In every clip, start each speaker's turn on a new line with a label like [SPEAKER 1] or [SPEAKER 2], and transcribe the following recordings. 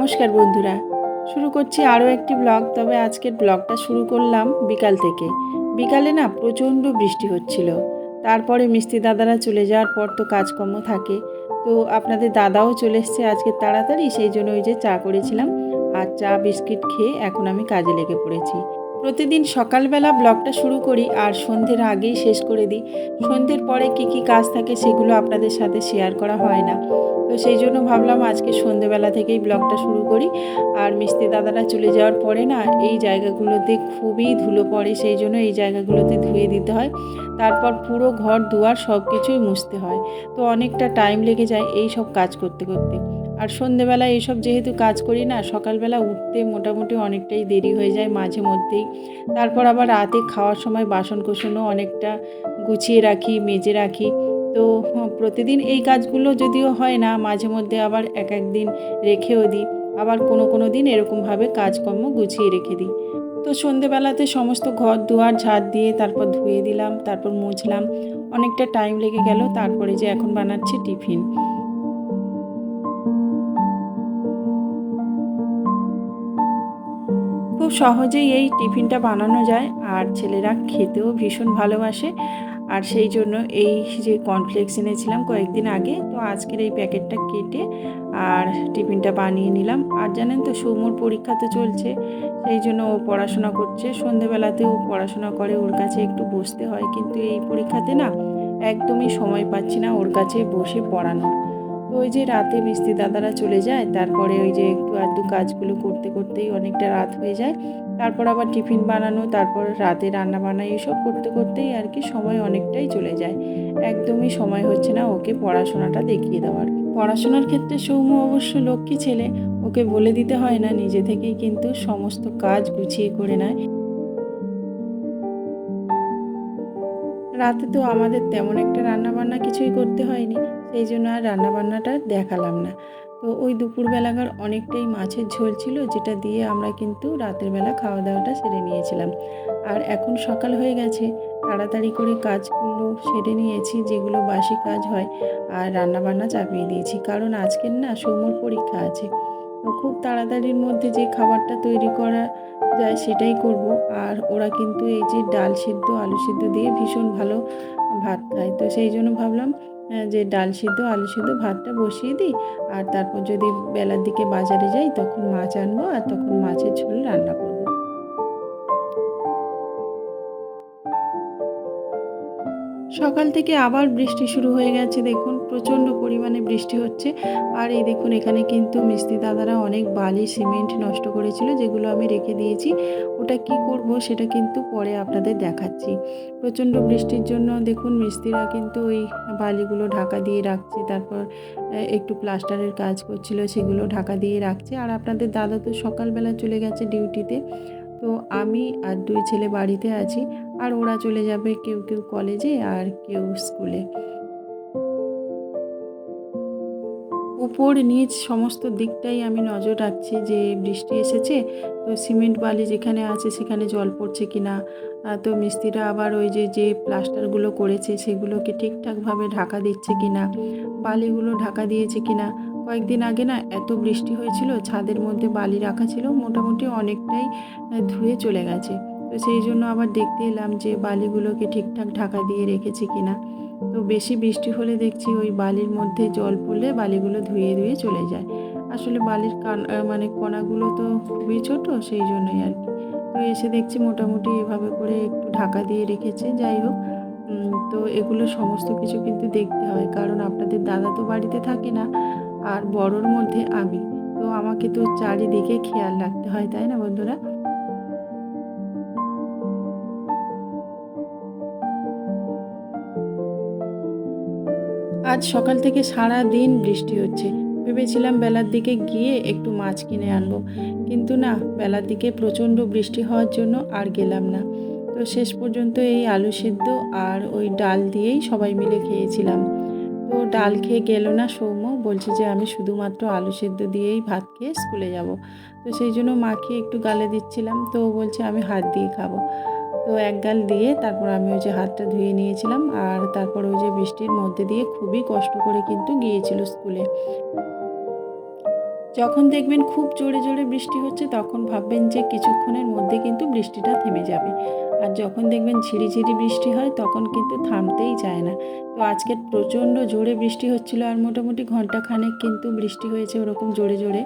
[SPEAKER 1] নমস্কার বন্ধুরা। শুরু করছি আরও একটি ব্লগ। তবে আজকের ব্লগটা শুরু করলাম বিকাল থেকে। বিকালে না প্রচণ্ড বৃষ্টি হচ্ছিল। তারপরে মিস্ত্রি দাদারা চলে যাওয়ার পর তো কাজকর্ম থাকে। তো আপনাদের দাদাও চলে এসছে আজকে তাড়াতাড়ি। সেই জন্য ওই যে চা করেছিলাম। আর চা, বিস্কিট খেয়ে এখন আমি কাজে লেগে পড়েছি। প্রতিদিন সকালবেলা ব্লগটা শুরু করি আর সন্ধ্যের আগেই শেষ করে দিই। সন্ধ্যের পরে কি কি কাজ থাকে সেগুলো আপনাদের সাথে শেয়ার করা হয় না। তো সেই জন্য ভাবলাম আজকে সন্ধেবেলা থেকেই ব্লগটা শুরু করি। আর মিস্ত্রি দাদারা চলে যাওয়ার পরে না এই জায়গাগুলোতে খুবই ধুলো পড়ে, সেই জন্য এই জায়গাগুলোতে ধুয়ে দিতে হয়। তারপর পুরো ঘর, দুয়ার সব কিছুই মুছতে হয়। তো অনেকটা টাইম লেগে যায় এই সব কাজ করতে করতে। আর সন্ধেবেলা এইসব যেহেতু কাজ করি না, সকালবেলা উঠতে মোটামুটি অনেকটাই দেরি হয়ে যায় মাঝে মধ্যেই। তারপর আবার রাতে খাওয়ার সময় বাসন কোসনও অনেকটা গুছিয়ে রাখি, মেজে রাখি। তো প্রতিদিন এই কাজগুলো যদিও হয় না, মাঝে মধ্যে আবার এক এক দিন রেখেও দিই। আবার কোনো কোনো দিন এরকমভাবে কাজকর্ম গুছিয়ে রেখে দিই। তো সন্ধেবেলাতে সমস্ত ঘর দুয়ার ঝাড় দিয়ে তারপর ধুয়ে দিলাম, তারপর মুছলাম। অনেকটা টাইম লেগে গেল, তারপরে যে এখন বানাচ্ছি টিফিন। খুব সহজেই এই টিফিনটা বানানো যায় আর ছেলেরা খেতেও ভীষণ ভালোবাসে। আর সেই জন্য এই যে কর্নফ্লেক্স এনেছিলাম কয়েকদিন আগে, তো আজকের এই প্যাকেটটা কেটে আর টিফিনটা বানিয়ে নিলাম। আর জানেন তো সৌমর পরীক্ষা তো চলছে, সেই জন্য ও পড়াশোনা করছে। সন্ধেবেলাতে ও পড়াশোনা করে, ওর কাছে একটু বসতে হয়। কিন্তু এই পরীক্ষাতে না একদমই সময় পাচ্ছি না ওর কাছে বসে পড়ানোর। তো ওই যে রাতে মিস্ত্রি দাদারা চলে যায়, তারপরে ওই যে একটু আধটু কাজগুলো করতে করতেই অনেকটা রাত হয়ে যায়। তারপর আবার টিফিন বানানো, তারপর রাতে রান্না বান্না এসব করতে করতেই আর কি সময় অনেকটাই চলে যায়। একদমই সময় হচ্ছে না ওকে পড়াশোনাটা দেখিয়ে দেওয়ার। পড়াশোনার ক্ষেত্রে সৌম্য অবশ্য লক্ষ্মী ছেলে, ওকে বলে দিতে হয় না, নিজে থেকেই কিন্তু সমস্ত কাজ গুছিয়ে করে নেয়। রাতে তো আমাদের তেমন একটা রান্না বান্না কিছুই করতে হয়নি, সেই জন্য আর রান্নাবান্নাটা দেখালাম না। তো ওই দুপুরবেলাকার অনেকটাই মাছের ঝোল ছিল, যেটা দিয়ে আমরা কিন্তু রাতের বেলা খাওয়া দাওয়াটা সেরে নিয়েছিলাম। আর এখন সকাল হয়ে গেছে, তাড়াতাড়ি করে কাজগুলো সেরে নিয়েছি, যেগুলো বাসি কাজ হয়, আর রান্নাবান্না চাপিয়ে দিয়েছি। কারণ আজকের না সৌমর পরীক্ষা আছে। খুব তাড়াতাড়ির মধ্যে যে খাবারটা তৈরি করা যায় সেটাই করব। আর ওরা কিন্তু এই যে ডাল সিদ্ধ, আলু সিদ্ধ দিয়ে ভীষণ ভালো ভাত খায়। তো সেই জন্য ভাবলাম যে ডাল সিদ্ধ, আলু সিদ্ধ ভাতটা বসিয়ে দিই। আর তারপর যদি বেলার দিকে বাজারে যাই, তখন মাছ আনব আর তখন মাছের ঝোল রান্না করব। সকাল থেকে আবার বৃষ্টি শুরু হয়ে গেছে, দেখুন। প্রচণ্ড পরিমাণে বৃষ্টি হচ্ছে। আর এই দেখুন, এখানে কিন্তু মিস্ত্রি দাদারা অনেক বালি, সিমেন্ট নষ্ট করেছিল, যেগুলো আমি রেখে দিয়েছি। ওটা কি করব সেটা কিন্তু পরে আপনাদের দেখাচ্ছি। প্রচণ্ড বৃষ্টির জন্য দেখুন, মিস্ত্রিরা কিন্তু ওই বালিগুলো ঢাকা দিয়ে রাখছে। তারপর একটু প্লাস্টারের কাজ করছিল, সেগুলো ঢাকা দিয়ে রাখছে। আর আপনাদের দাদা তো সকালবেলা চলে গেছে ডিউটিতে। তো আমি আর দুই ছেলে বাড়িতে আছি। আর ওরা চলে যাবে কেউ কেউ কলেজে আর কেউ স্কুলে। উপর নিচ সমস্ত দিকটাই আমি নজর রাখছি যে বৃষ্টি এসেছে। তো সিমেন্ট বালি যেখানে আছে সেখানে জল পড়ছে কি না তো মিস্ত্রিরা আবার ওই যে যে প্লাস্টারগুলো করেছে সেগুলোকে ঠিকঠাকভাবে ঢাকা দিচ্ছে কি না বালিগুলো ঢাকা দিয়েছে কি না কয়েকদিন আগে না এত বৃষ্টি হয়েছিল, ছাদের মধ্যে বালি রাখা ছিল, মোটামুটি অনেকটাই ধুয়ে চলে গেছে। তো সেই জন্য আবার দেখতে এলাম যে বালিগুলোকে ঠিকঠাক ঢাকা দিয়ে রেখেছে কিনা। তো বেশি বৃষ্টি হলে দেখছি ওই বালির মধ্যে জল পড়লে বালিগুলো ধুয়ে ধুয়ে চলে যায়। আসলে বালির কান মানে কণাগুলো তো খুবই ছোট সেই জন্যই আর কি। তো এসে দেখছি মোটামুটি এভাবে করে একটু ঢাকা দিয়ে রেখেছে, যাই হোক। তো এগুলো সমস্ত কিছু কিন্তু দেখতে হয়, কারণ আপনাদের দাদা তো বাড়িতে থাকে না, আর বড়োর মধ্যে আমি। তো আমাকে তো চারিদিকে খেয়াল রাখতে হয়, তাই না বন্ধুরা? আজ সকাল থেকে সারা দিন বৃষ্টি হচ্ছে। ভেবেছিলাম বেলার দিকে গিয়ে একটু মাছ কিনে আনব। কিন্তু না, বেলার দিকে প্রচণ্ড বৃষ্টি হওয়ার জন্য আর গেলাম না। তো শেষ পর্যন্ত এই আলু সেদ্ধ আর ওই ডাল দিয়েই সবাই মিলে খেয়েছিলাম। তো ডাল খেয়ে গেল না সৌম্য, বলছে যে আমি শুধুমাত্র আলু সেদ্ধ দিয়েই ভাত খেয়ে স্কুলে যাব। তো সেই জন্য মাকে একটু গালে দিচ্ছিলাম। তো বলছে, আমি হাত দিয়ে খাব। তো এক গাল দিয়ে তারপর আমি ওই যে হাতটা ধুয়ে নিয়েছিলাম আর তারপর ওই যে বৃষ্টির মধ্যে দিয়ে খুবই কষ্ট করে কিন্তু গিয়েছিল স্কুলে। যখন দেখবেন খুব জোরে জোরে বৃষ্টি হচ্ছে তখন ভাববেন যে কিছুক্ষণের মধ্যে কিন্তু বৃষ্টিটা থেমে যাবে। আর যখন দেখবেন ঝিরিঝিরি বৃষ্টি হয় তখন কিন্তু থামতেই চায় না। তো আজকে প্রচণ্ড জোরে বৃষ্টি হচ্ছিল আর মোটামুটি ঘণ্টা খানেক কিন্তু বৃষ্টি হয়েছে ওরকম জোরে জোরে।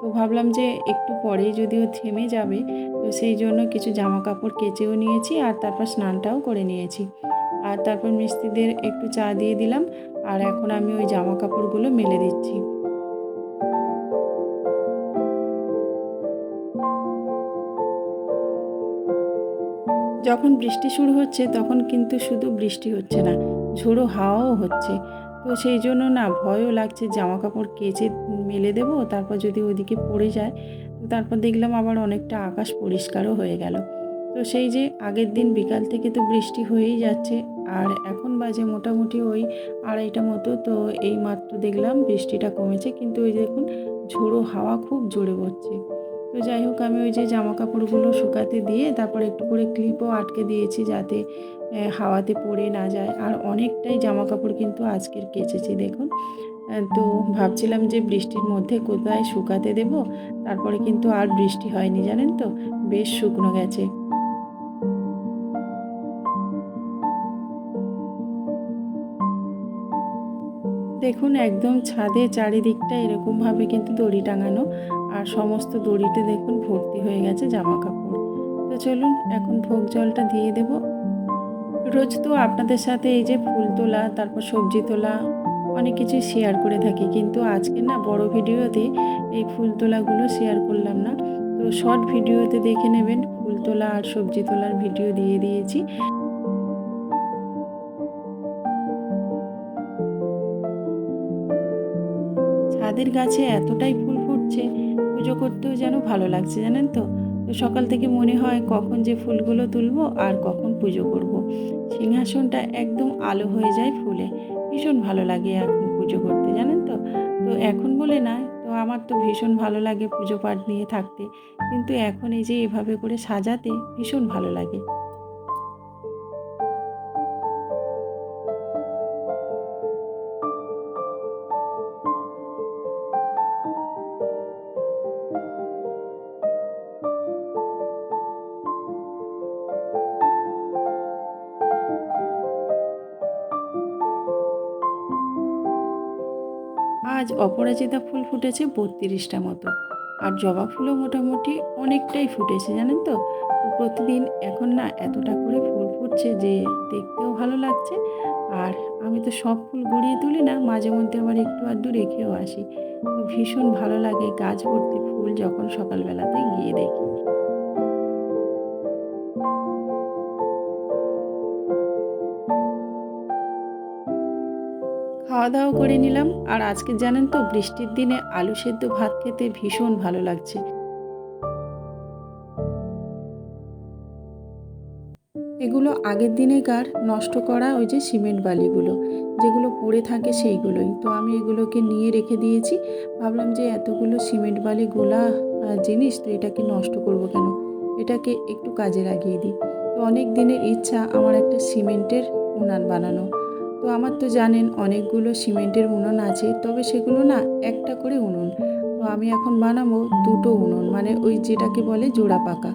[SPEAKER 1] তো ভাবলাম যে একটু পরেই যদিও থেমে যাবে, তো সেই জন্য কিছু জামা কাপড় কেচেও নিয়েছি আর তারপর স্নানটাও করে নিয়েছি। আর তারপর মিস্ত্রিদের একটু চা দিয়ে দিলাম, আর এখন আমি ওই জামা কাপড়গুলো মেলে দিচ্ছি। যখন বৃষ্টি শুরু হচ্ছে, তখন কিন্তু শুধু বৃষ্টি হচ্ছে না, ঝোড়ো হাওয়াও হচ্ছে। তো সেই জন্য না ভয়ও লাগছে জামা কাপড় কেচে মেলে দেবো, তারপর যদি ওদিকে পড়ে যায়, তো তারপর দেখলাম আবার অনেকটা আকাশ পরিষ্কারও হয়ে গেল। তো সেই যে আগের দিন বিকাল থেকে তো বৃষ্টি হয়েই যাচ্ছে, আর এখন বাজে মোটামুটি ওই আড়াইটা মতো, তো এই মাত্র দেখলাম বৃষ্টিটা কমেছে, কিন্তু ওই দেখুন ঝোড়ো হাওয়া খুব জোরে পড়ছে তো যাই হোক, আমি ওই যে জামা কাপড়গুলো শুকাতে দিয়ে তারপর একটু করে ক্লিপও আটকে দিয়েছি যাতে হাওয়াতে পড়ে না যায়। আর অনেকটাই জামা কাপড় কিন্তু আজকের কেচেছি, দেখুন। তো ভাবছিলাম যে বৃষ্টির মধ্যে কোথায় শুকাতে দেব? তারপরে কিন্তু আর বৃষ্টি হয়নি, জানেন তো? বেশ শুকনো গেছে। দেখুন, একদম ছাদে চারিদিকটা এরকমভাবে কিন্তু দড়ি টাঙানো। আর সমস্ত দড়িতে দেখুন ভর্তি হয়ে গেছে জামা কাপড় তো চলুন, এখন ভোগ জলটা দিয়ে দেব। রোজ তো আপনাদের সাথে এই যে ফুল তোলা, তারপর সবজি তোলা, অনেক কিছু শেয়ার করে থাকি। কিন্তু আজকে না বড় ভিডিওতে এই ফুল তোলাগুলো শেয়ার করলাম না। তো শর্ট ভিডিওতে দেখে নেবেন, ফুল তোলা আর সবজি তোলার ভিডিও দিয়ে দিয়েছি। ছাদের গাছে এতটাই ফুল ফুটছে, পুজো করতেও যেন ভালো লাগছে, জানেন তো? সকাল থেকে মনে হয় কখন যে ফুলগুলো তুলবো আর কখন পুজো করব। সিংহাসনটা একদম আলো হয়ে যায় ফুলে। ভীষণ ভালো লাগে এখন পুজো করতে, জানেন তো? তো এখন বলে না, তো আমার তো ভীষণ ভালো লাগে পুজো পাঠ নিয়ে থাকতে। কিন্তু এখন এই যে এভাবে করে সাজাতে ভীষণ ভালো লাগে। আজ অপরাজিতা ফুল ফুটেছে বত্রিশটা মতো। আর জবা ফুলও মোটামুটি অনেকটাই ফুটেছে, জানেন তো? প্রতিদিন এখন না এতটা করে ফুল ফুটছে যে দেখতেও ভালো লাগছে। আর আমি তো সব ফুল গড়িয়ে তুলি না, মাঝে মধ্যে আবার একটু আধটু রেখেও আসি। ভীষণ ভালো লাগে গাছ ভর্তি ফুল যখন সকালবেলাতে গিয়ে দেখি। খাওয়া দাওয়া করে নিলাম। আর আজকে জানেন তো, বৃষ্টির দিনে আলু সেদ্ধ ভাত খেতে ভীষণ ভালো লাগছে। এগুলো আগের দিনেকার নষ্ট করা ওই যে সিমেন্ট বালিগুলো, যেগুলো পড়ে থাকে সেইগুলোই। তো আমি এগুলোকে নিয়ে রেখে দিয়েছি। ভাবলাম যে এতগুলো সিমেন্ট বালি গোলা জিনিস তো এটাকে নষ্ট করব কেন? এটাকে একটু কাজে লাগিয়ে দিই। তো অনেক দিনের ইচ্ছা আমার একটা সিমেন্টের উনান বানানো। তো আমার তো জানেন অনেকগুলো সিমেন্টের উনুন আছে, তবে সেগুলো না একটা করে উনুন। তো আমি এখন বানাবো দুটো উনুন মানে ওই যেটাকে বলে জোড়া পাকা।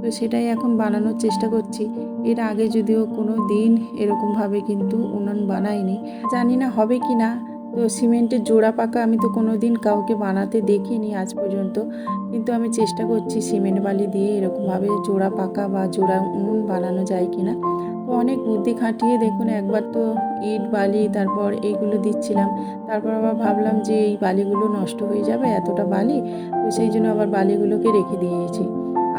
[SPEAKER 1] তো সেটাই এখন বানানোর চেষ্টা করছি। এর আগে যদিও কোনো দিন এরকমভাবে কিন্তু উনুন বানাইনি। জানি না হবে কি না তো সিমেন্টের জোড়া পাকা আমি তো কোনো দিন কাউকে বানাতে দেখিনি আজ পর্যন্ত। কিন্তু আমি চেষ্টা করছি সিমেন্ট বালি দিয়ে এরকমভাবে জোড়া পাকা বা জোড়া উনুন বানানো যায় কি না তো অনেক বুদ্ধি খাটিয়ে দেখুন, একবার তো ইট বালি, তারপর এইগুলো দিচ্ছিলাম। তারপর আবার ভাবলাম যে এই বালিগুলো নষ্ট হয়ে যাবে, এতটা বালি, তো সেই জন্য আবার বালিগুলোকে রেখে দিয়েছি।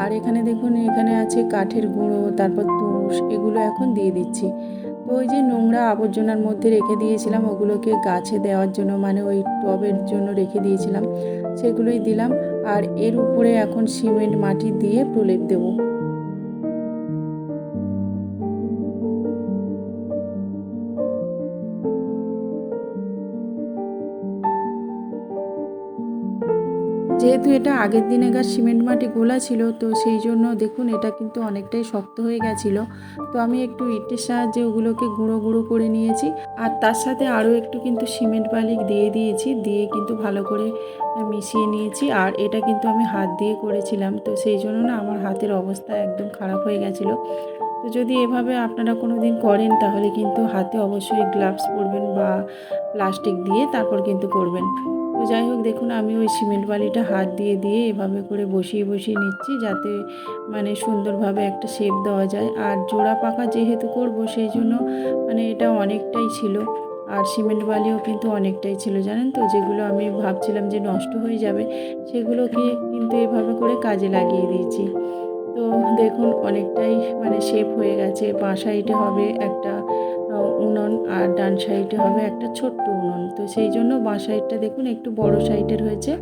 [SPEAKER 1] আর এখানে দেখুন, এখানে আছে কাঠের গুঁড়ো, তারপর তুষ, এগুলো এখন দিয়ে দিচ্ছি। ওই যে নোংরা আবর্জনার মধ্যে রেখে দিয়েছিলাম, ওগুলোকে গাছে দেওয়ার জন্য মানে ওই টবের জন্য রেখে দিয়েছিলাম। সেগুলোই দিলাম, আর এর উপরে এখন সিমেন্ট, মাটি দিয়ে প্রলেপ দেবো। যেহেতু এটা আগের দিনেকার সিমেন্ট মাটি গোলা ছিল, তো সেই জন্য দেখুন এটা কিন্তু অনেকটাই শক্ত হয়ে গেছিল। তো আমি একটু ইটের সাহায্যে ওগুলোকে গুঁড়ো গুঁড়ো করে নিয়েছি। আর তার সাথে আরও একটু কিন্তু সিমেন্ট বালি দিয়ে দিয়েছি, দিয়ে কিন্তু ভালো করে মিশিয়ে নিয়েছি। আর এটা কিন্তু আমি হাত দিয়ে করেছিলাম, তো সেই জন্য না আমার হাতের অবস্থা একদম খারাপ হয়ে গেছিল। তো যদি এভাবে আপনারা কোনো দিন করেন, তাহলে কিন্তু হাতে অবশ্যই গ্লাভস পরবেন বা প্লাস্টিক দিয়ে তারপর কিন্তু করবেন। যাই হোক, দেখুন, আমি ওই সিমেন্ট বালিটা হাত দিয়ে দিয়ে এভাবে করে বসিয়ে বসিয়ে নিচ্ছি যাতে মানে সুন্দরভাবে একটা শেপ দেওয়া যায়। আর জোড়া পাকা যেহেতু করব, সেই জন্য মানে এটা অনেকটাই ছিল। আর সিমেন্ট বালিও কিন্তু অনেকটাই ছিল, জানেন তো? যেগুলো আমি ভাবছিলাম যে নষ্ট হয়ে যাবে, সেগুলোকে কিন্তু এভাবে করে কাজে লাগিয়ে দিয়েছি। তো দেখুন, অনেকটাই মানে শেপ হয়ে গেছে। বাঁ সাইডে হবে একটা উনুন আর ডান সাইডে হবে একটা ছোট্ট উনুন তো সেই জন্য বাঁ সাইডটা দেখুন একটু বড় সাইডের হয়েছে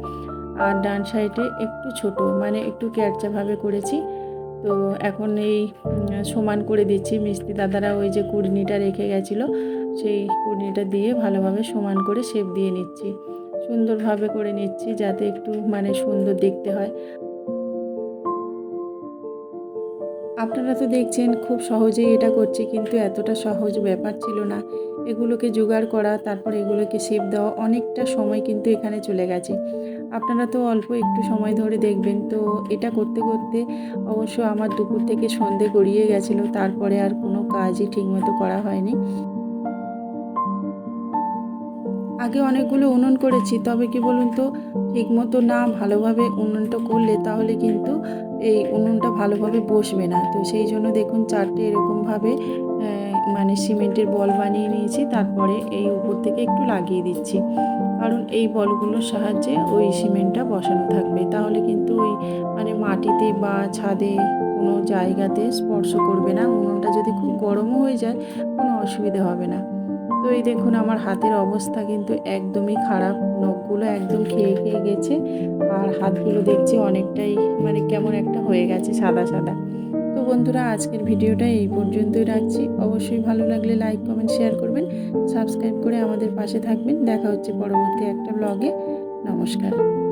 [SPEAKER 1] আর ডান সাইডে একটু ছোট মানে একটু ক্যারচাভাবে করেছি। তো এখন এই সমান করে দিচ্ছি। মিস্ত্রি দাদারা ওই যে কুড়নিটা রেখে গেছিল, সেই কুড়নিটা দিয়ে ভালোভাবে সমান করে শেপ দিয়ে নিচ্ছি। সুন্দরভাবে করে নিচ্ছি যাতে একটু মানে সুন্দর দেখতে হয়। আপনারা তো দেখছেন খুব সহজেই এটা করছি, কিন্তু এতটা সহজ ব্যাপার ছিল না। এগুলোকে জোগাড় করা, তারপর এগুলোকে শেপ দেওয়া, অনেকটা সময় কিন্তু এখানে চলে গেছে। আপনারা তো অল্প একটু সময় ধরে দেখবেন, তো এটা করতে করতে অবশ্য আমার দুপুর থেকে সন্ধে গড়িয়ে গেছিল, তারপরে আর কোনো কাজই ঠিকমতো করা হয়নি। আগে অনেকগুলো উনুন করেছি, তবে কি বলুন তো, ঠিকমতো না ভালোভাবে উনুনটা করলে তাহলে কিন্তু এই উনুনটা ভালোভাবে বসবে না। তো সেই জন্য দেখুন চারটে এরকমভাবে মানে সিমেন্টের বল বানিয়ে নিয়েছি, তারপরে এই উপর থেকে একটু লাগিয়ে দিচ্ছি। কারণ এই বলগুলোর সাহায্যে ওই সিমেন্টটা বসানো থাকবে। তাহলে কিন্তু ওই মানে মাটিতে বা ছাদে কোনো জায়গাতে স্পর্শ করবে না, উনুনটা যদি খুব গরমও হয়ে যায়, কোনো অসুবিধা হবে না। তো এই দেখুন আমার হাতের অবস্থা কিন্তু একদমই খারাপ, নখগুলো একদম খেয়ে খেয়ে গেছে আর হাতগুলো দেখছি অনেকটাই মানে কেমন একটা হয়ে গেছে সাদা সাদা। তো বন্ধুরা, আজকের ভিডিওটা এই পর্যন্তই রাখছি। অবশ্যই ভালো লাগলে লাইক, কমেন্ট, শেয়ার করবেন। সাবস্ক্রাইব করে আমাদের পাশে থাকবেন। দেখা হচ্ছে পরবর্তী একটা ব্লগে। নমস্কার।